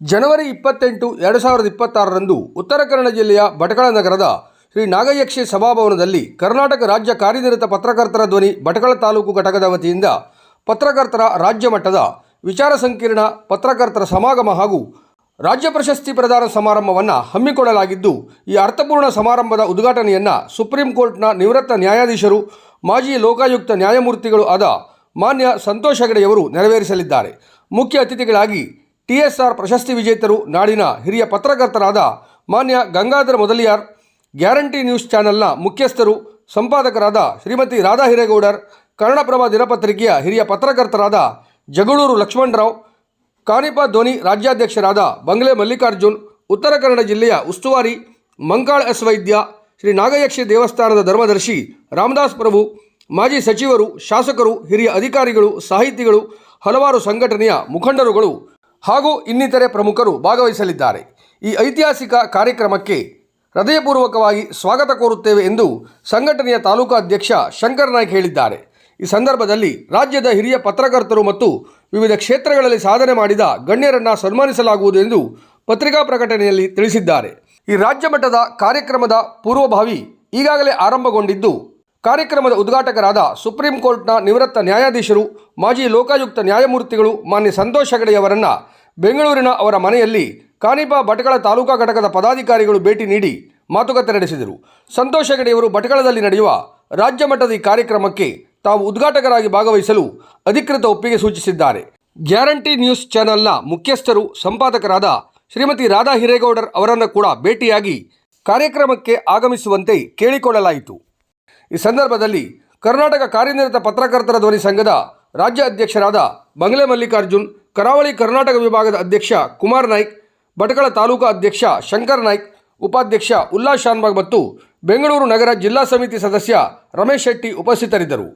ಜನವರಿ ಇಪ್ಪತ್ತೆಂಟು ಎರಡು ಸಾವಿರದ ಇಪ್ಪತ್ತಾರರಂದು ಉತ್ತರ ಕನ್ನಡ ಜಿಲ್ಲೆಯ ಭಟಕಳ ನಗರದ ಶ್ರೀ ನಾಗಯಕ್ಷಿ ಸಭಾಭವನದಲ್ಲಿ ಕರ್ನಾಟಕ ರಾಜ್ಯ ಕಾರ್ಯನಿರತ ಪತ್ರಕರ್ತರ ಧ್ವನಿ ಭಟಕಳ ತಾಲೂಕು ಘಟಕದ ವತಿಯಿಂದ ಪತ್ರಕರ್ತರ ರಾಜ್ಯ ಮಟ್ಟದ ವಿಚಾರ ಸಂಕಿರಣ ಪತ್ರಕರ್ತರ ಸಮಾಗಮ ಹಾಗೂ ರಾಜ್ಯ ಪ್ರಶಸ್ತಿ ಪ್ರದಾನ ಸಮಾರಂಭವನ್ನು ಹಮ್ಮಿಕೊಳ್ಳಲಾಗಿದ್ದು, ಈ ಅರ್ಥಪೂರ್ಣ ಸಮಾರಂಭದ ಉದ್ಘಾಟನೆಯನ್ನು ಸುಪ್ರೀಂ ಕೋರ್ಟ್ನ ನಿವೃತ್ತ ನ್ಯಾಯಾಧೀಶರು, ಮಾಜಿ ಲೋಕಾಯುಕ್ತ ನ್ಯಾಯಮೂರ್ತಿಗಳು ಆದ ಮಾನ್ಯ ಸಂತೋಷ್ ಹೆಗಡೆಯವರು ನೆರವೇರಿಸಲಿದ್ದಾರೆ. ಮುಖ್ಯ ಅತಿಥಿಗಳಾಗಿ ಟಿಎಸ್ಆರ್ ಪ್ರಶಸ್ತಿ ವಿಜೇತರು ನಾಡಿನ ಹಿರಿಯ ಪತ್ರಕರ್ತರಾದ ಮಾನ್ಯ ಗಂಗಾಧರ ಮೊದಲಿಯಾರ್, ಗ್ಯಾರಂಟಿ ನ್ಯೂಸ್ ಚಾನೆಲ್ನ ಮುಖ್ಯಸ್ಥರು, ಸಂಪಾದಕರಾದ ಶ್ರೀಮತಿ ರಾಧಾ ಹಿರೇಗೌಡರ್, ಕನ್ನಡಪ್ರಭ ದಿನಪತ್ರಿಕೆಯ ಹಿರಿಯ ಪತ್ರಕರ್ತರಾದ ಜಗಳೂರು ಲಕ್ಷ್ಮಣರಾವ್ ಕಾನಿಪಾ ಧೋನಿ ರಾಜ್ಯಾಧ್ಯಕ್ಷರಾದ ಬಂಗ್ಲೆ ಮಲ್ಲಿಕಾರ್ಜುನ್, ಉತ್ತರ ಕನ್ನಡ ಜಿಲ್ಲೆಯ ಉಸ್ತುವಾರಿ ಮಂಕಾಳ್ ಎಸ್ ವೈದ್ಯ, ಶ್ರೀ ನಾಗಯಕ್ಷಿ ದೇವಸ್ಥಾನದ ಧರ್ಮದರ್ಶಿ ರಾಮದಾಸ್ ಪ್ರಭು, ಮಾಜಿ ಸಚಿವರು, ಶಾಸಕರು, ಹಿರಿಯ ಅಧಿಕಾರಿಗಳು, ಸಾಹಿತಿಗಳು, ಹಲವಾರು ಸಂಘಟನೆಯ ಮುಖಂಡರುಗಳು ಹಾಗೂ ಇನ್ನಿತರೆ ಪ್ರಮುಖರು ಭಾಗವಹಿಸಲಿದ್ದಾರೆ. ಈ ಐತಿಹಾಸಿಕ ಕಾರ್ಯಕ್ರಮಕ್ಕೆ ಹೃದಯಪೂರ್ವಕವಾಗಿ ಸ್ವಾಗತ ಕೋರುತ್ತೇವೆ ಎಂದು ಸಂಘಟನೆಯ ತಾಲೂಕಾ ಅಧ್ಯಕ್ಷ ಶಂಕರ್ ನಾಯ್ಕ್ ಹೇಳಿದ್ದಾರೆ. ಈ ಸಂದರ್ಭದಲ್ಲಿ ರಾಜ್ಯದ ಹಿರಿಯ ಪತ್ರಕರ್ತರು ಮತ್ತು ವಿವಿಧ ಕ್ಷೇತ್ರಗಳಲ್ಲಿ ಸಾಧನೆ ಮಾಡಿದ ಗಣ್ಯರನ್ನು ಸನ್ಮಾನಿಸಲಾಗುವುದು ಎಂದು ಪತ್ರಿಕಾ ಪ್ರಕಟಣೆಯಲ್ಲಿ ತಿಳಿಸಿದ್ದಾರೆ. ಈ ರಾಜ್ಯ ಮಟ್ಟದ ಕಾರ್ಯಕ್ರಮದ ಪೂರ್ವಭಾವಿ ಈಗಾಗಲೇ ಆರಂಭಗೊಂಡಿದ್ದು ಕಾರ್ಯಕ್ರಮದ ಉದ್ಘಾಟಕರಾದ ಸುಪ್ರೀಂ ಕೋರ್ಟ್ನ ನಿವೃತ್ತ ನ್ಯಾಯಾಧೀಶರು, ಮಾಜಿ ಲೋಕಾಯುಕ್ತ ನ್ಯಾಯಮೂರ್ತಿಗಳು ಮಾನ್ಯ ಸಂತೋಷ್ ಹೆಗಡೆಯವರನ್ನು ಬೆಂಗಳೂರಿನ ಅವರ ಮನೆಯಲ್ಲಿ ಕಾನಿಪಾ ಭಟ್ಕಳ ತಾಲೂಕಾ ಘಟಕದ ಪದಾಧಿಕಾರಿಗಳು ಭೇಟಿ ನೀಡಿ ಮಾತುಕತೆ ನಡೆಸಿದರು. ಸಂತೋಷ್ ಹೆಗಡೆಯವರು ಭಟ್ಕಳದಲ್ಲಿ ನಡೆಯುವ ರಾಜ್ಯ ಮಟ್ಟದ ಈ ಕಾರ್ಯಕ್ರಮಕ್ಕೆ ತಾವು ಉದ್ಘಾಟಕರಾಗಿ ಭಾಗವಹಿಸಲು ಅಧಿಕೃತ ಒಪ್ಪಿಗೆ ಸೂಚಿಸಿದ್ದಾರೆ. ಗ್ಯಾರಂಟಿ ನ್ಯೂಸ್ ಚಾನೆಲ್ನ ಮುಖ್ಯಸ್ಥರು, ಸಂಪಾದಕರಾದ ಶ್ರೀಮತಿ ರಾಧಾ ಹಿರೇಗೌಡರ್ ಅವರನ್ನು ಕೂಡ ಭೇಟಿಯಾಗಿ ಕಾರ್ಯಕ್ರಮಕ್ಕೆ ಆಗಮಿಸುವಂತೆ ಕೇಳಿಕೊಳ್ಳಲಾಯಿತು. ಈ ಸಂದರ್ಭದಲ್ಲಿ ಕರ್ನಾಟಕ ಕಾರ್ಯನಿರತ ಪತ್ರಕರ್ತರ ಧ್ವನಿ ಸಂಘದ ರಾಜ್ಯ ಅಧ್ಯಕ್ಷರಾದ ಬಂಗ್ಲೆ ಮಲ್ಲಿಕಾರ್ಜುನ್, ಕರಾವಳಿ ಕರ್ನಾಟಕ ವಿಭಾಗದ ಅಧ್ಯಕ್ಷ ಕುಮಾರ್ ನಾಯ್ಕ್, ಭಟ್ಕಳ ತಾಲೂಕಾ ಅಧ್ಯಕ್ಷ ಶಂಕರ್ ನಾಯ್ಕ್, ಉಪಾಧ್ಯಕ್ಷ ಉಲ್ಲಾ ಶಾನ್ಬಾಗ್ ಮತ್ತು ಬೆಂಗಳೂರು ನಗರ ಜಿಲ್ಲಾ ಸಮಿತಿ ಸದಸ್ಯ ರಮೇಶ್ ಶೆಟ್ಟಿ ಉಪಸ್ಥಿತರಿದ್ದರು.